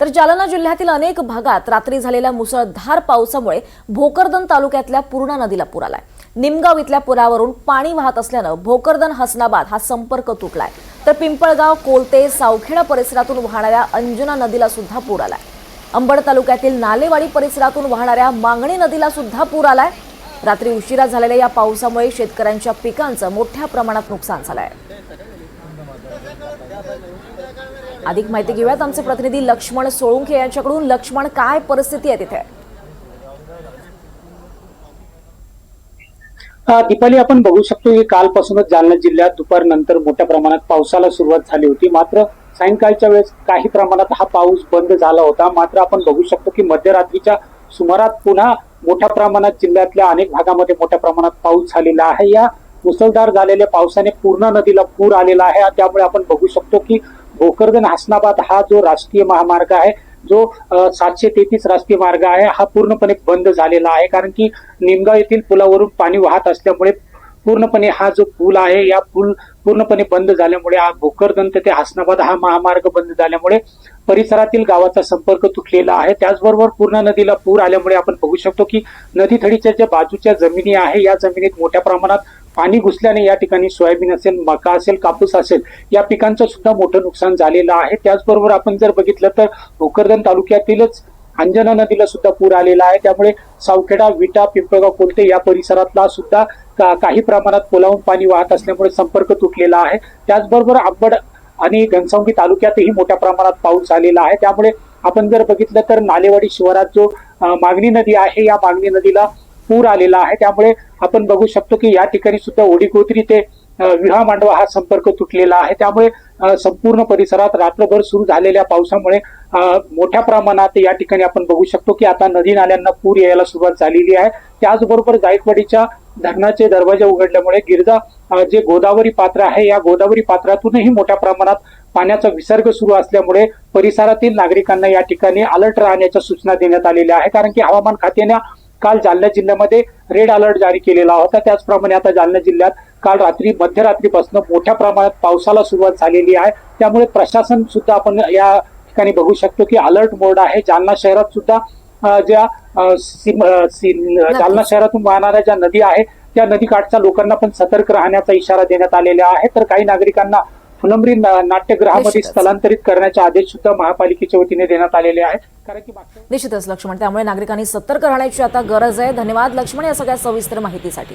तर जालना जिल्ह्यातील अनेक भागात रात्री झालेल्या मुसळधार पावसामुळे भोकरदन तालुक्यातल्या पूर्णा नदीला पूर आलाय. निमगाव इथल्या पुरावरून पाणी वाहत असल्यानं भोकरदन हसनाबाद हा संपर्क तुटलाय. तर पिंपळगाव कोलते सावखेडा परिसरातून वाहणाऱ्या अंजुना नदीला सुद्धा पूर आलाय. अंबड तालुक्यातील नालेवाडी परिसरातून वाहणाऱ्या मांगणी नदीला सुद्धा पूर आलाय. रात्री उशिरा झालेल्या या पावसामुळे शेतकऱ्यांच्या पिकांचं मोठ्या प्रमाणात नुकसान झालं आहे अधिक माहिती घेऊयात. आमचे प्रतिनिधी लक्ष्मण सोळुंखे यांच्याकडून. लक्ष्मण काय परिस्थिती आहे तिथे? अ, दीपाली आपण बघू शकतो की कालपासूनच जालना जिल्ह्यात दुपारनंतर मोठ्या प्रमाणात पावसाला सुरुवात झाली होती. मात्र सायंकाळच्या वेळेस काही प्रमाणात हा पाऊस बंद झाला होता. मात्र आपण बघू शकतो की मध्यरात्रीच्या सुमारात पुन्हा मोठ्या प्रमाणात जिल्ह्यातल्या अनेक भागामध्ये मोठ्या प्रमाणात पाऊस झालेला आहे. या मुसळधार झालेल्या पावसाने पूर्ण नदीला पूर आलेला आहे. त्यामुळे आपण बघू शकतो की भोकरदन हासनाबाद हा जो राष्ट्रीय महामार्ग आहे जो सातशे तेहतीस राष्ट्रीय मार्ग आहे हा पूर्णपणे बंद झालेला आहे. कारण की निमगाव येथील पुलावरून पाणी वाहत असल्यामुळे पूर्णपणे हा जो पूल आहे या पूल पूर्णपणे बंद झाल्यामुळे हा भोकरदन ते हासनाबाद हा महामार्ग बंद झाल्यामुळे परिसरातील गावाचा संपर्क तुटलेला आहे. त्याचबरोबर पूर्ण नदीला पूर आल्यामुळे आपण बघू शकतो की नदी थडीच्या ज्या बाजूच्या जमिनी आहे या जमिनीत मोठ्या प्रमाणात पाणी घुसल्याने या ठिकाणी सोयाबीन असेल मका असेल कापूस असेल या पिकांचं सुद्धा मोठं नुकसान झालेलं आहे. त्याचबरोबर आपण जर बघितलं तर भोकरदन तालुक्यातीलच अंजना नदीला सुद्धा पूर आलेला आहे. त्यामुळे सावखेडा विटा पिंपळगाव कोलते या परिसरातला सुद्धा का- काही प्रमाणात पुलावून पाणी वाहत असल्यामुळे संपर्क तुटलेला आहे. त्याचबरोबर आंबड आणि घनसावंगी तालुक्यातही मोठ्या प्रमाणात पाऊस झालेला आहे. त्यामुळे आपण जर बघितलं तर नालेवाडी शिवारात जो मागणी नदी आहे या मागणी नदीला पूर आलेला आहे. त्यामुळे आपण बघू शकतो की या ठिकाणी सुद्धा ओढीकोत्री ते विहा मांडवा हा संपर्क तुटलेला आहे. त्यामुळे संपूर्ण परिसरात रात्रभर सुरू झालेल्या पावसामुळे मोठ्या प्रमाणात या ठिकाणी आपण बघू शकतो की आता नदी नाल्यांना पूर यायला सुरुवात झालेली आहे. त्याचबरोबर जायकवाडीच्या धरणाचे दरवाजे उघडल्यामुळे गिरजा जे गोदावरी पात्र आहे या गोदावरी पात्रातूनही मोठ्या प्रमाणात पाण्याचा विसर्ग सुरू असल्यामुळे परिसरातील नागरिकांना या ठिकाणी अलर्ट राहण्याच्या सूचना देण्यात आलेल्या आहे कारण की हवामान खात्याने काल जालना जिल्ह्यामध्ये रेड अलर्ट जारी केलेला होता. त्याचप्रमाणे आता जालना जिल्ह्यात काल रात्री मध्यरात्रीपासून मोठ्या प्रमाणात पावसाला सुरुवात झालेली आहे. त्यामुळे प्रशासन सुद्धा आपण या ठिकाणी बघू शकतो की अलर्ट मोड आहे. जालना शहरात सुद्धा ज्या जालना शहरातून वाहणाऱ्या ज्या नदी आहे त्या नदीकाठच्या लोकांना पण सतर्क राहण्याचा इशारा देण्यात आलेला आहे. तर काही नागरिकांना फुलंब्री नाट्यगृहामध्ये. स्थलांतरित करण्याचे आदेश सुद्धा महापालिकेच्या वतीने देण्यात आलेले आहेत. कारण की निश्चितच लक्ष्मण. त्यामुळे नागरिकांनी सतर्क राहण्याची आता गरज आहे. धन्यवाद लक्ष्मण या सगळ्या सविस्तर माहितीसाठी.